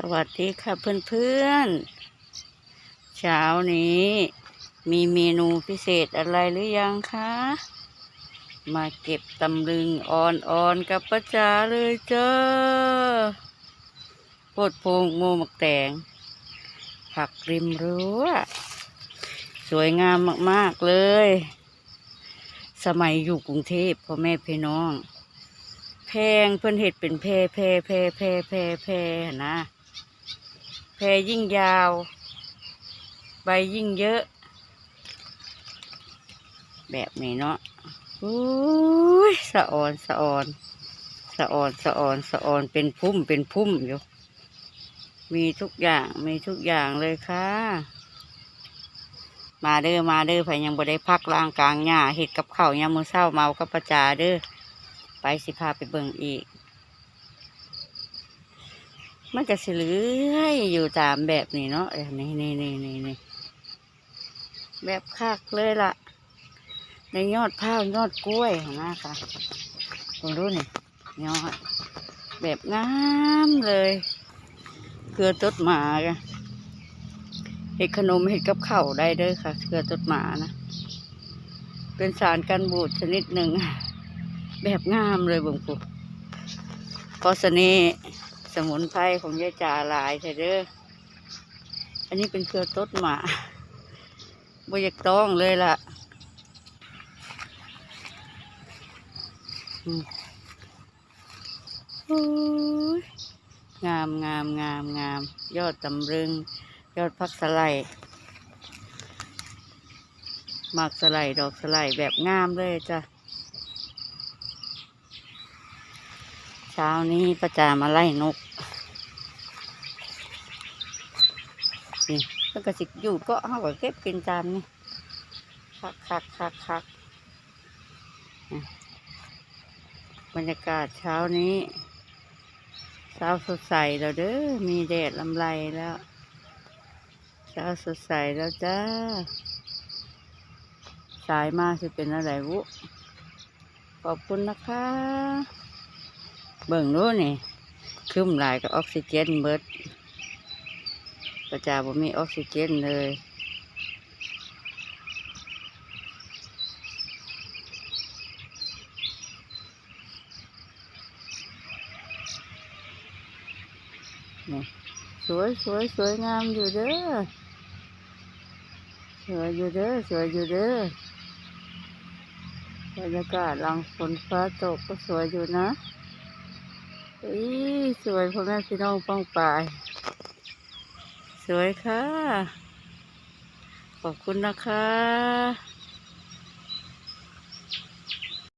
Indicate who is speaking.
Speaker 1: สวัสดีค่ะเพื่อนๆ เช้านี้ มีเมนูพิเศษอะไรหรือยังคะ มาเก็บตำลึงอ่อนๆกับป้าจ๋าเลยเจ้าโพดโพงโมหมักแตง ผักริมรั้ว สวยงามมากๆเลย สมัยอยู่กรุงเทพพ่อแม่พี่น้องแพงเพิ่อนเห็ดเป็นแพรแพรแพรแพรแพรแพ่นะ แพรยิ่งยาว ใบยิ่งเยอะ แบบนี้เนาะอุ้ยสะออนสะออนสะออนสะออนสะออนเป็นพุ่มเป็นพุ่มอยู่ มีทุกอย่างมีทุกอย่างเลยค่ะ มาเด้อมาเด้อไผยังบ่ได้พักล่างกลางหญ้าเห็ดกับข้าวยามมือเช้าเมากับประจาเด้อไปสิพาไปเบิ่งอีก มันก็สิเลื้อยอยู่ตามแบบนี้เนาะเอ้ยนี่นี่นี่นี่นี่แบบคักเลยล่ะ ในยอดข้าวยอดกล้วยของน้าค่ะผมรู้นี่ยอดแบบงามเลยเกลือตดหมาค่ะเห็ดขนมเห็ดกับเข้าได้เด้อค่ะเกลือตดหมานะเป็นสารกันบูดชนิดหนึ่งแบบงามเลยเบงปุ๊พอสนี สมุนไพรของยายจ่าหลายใช่เด้อ อันนี้เป็นเครือต้นหมาบอยากต้องเลยล่ะอืมโอ้ยงามงามงามงาม ยอดตำรึง ยอดพักสไลด์หมากสไลด์ดอกสไลด์แบบงามเลยจ้ะเช้านี้ประจามาไล่นก นี่แล้วก็สิอยู่ก็เอาก็เก็บกินจามนี่คักคักคักคักบรรยากาศเช้านี้เช้าสดใสแล้วเด้อมีแดดลำไรแล้วเช้าสดใสแล้วจ้าสายมาสิเป็นอะไรวุขอบคุณนะคะ เบิ่งนู้นนี่คืมหลายกับออกซิเจนเบิด ประจาบ่มีออกซิเจนเลยนี่สวยสวยสวยงามอยู่เด้อสวยอยู่เด้อสวยอยู่เด้อบรรยากาศหลังฝนฟ้าตกก็สวยอยู่นะอีสวยพ่อแม่พี่น้องป้องปาย สวยค่ะ ขอบคุณนะคะ